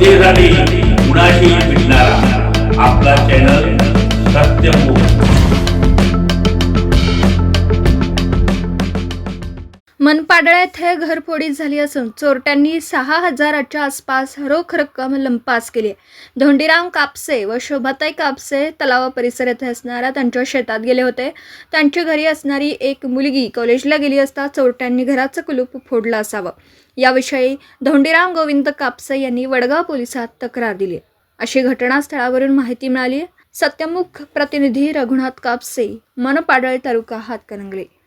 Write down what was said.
जनतेसाठी कुणाशी भेटणारा? आपला चॅनल सत्यमोह मनपाडळ्यात हे घरफोडी झाली असून चोरट्यांनी सहा हजाराच्या आसपास रोख रक्कम लंपास केली आहे. धोंडीराम कापसे व शोभाताई कापसे तलावा परिसर येथे असणाऱ्या त्यांच्या शेतात गेले होते. त्यांच्या घरी असणारी एक मुलगी कॉलेजला गेली असता चोरट्यांनी घराचं कुलूप फोडलं असावं. याविषयी धोंडीराम गोविंद कापसे यांनी वडगाव पोलिसात तक्रार दिली. अशी घटनास्थळावरून माहिती मिळाली. सत्यमुख प्रतिनिधी रघुनाथ कापसे मनपाडळ तालुका हातकणंगले.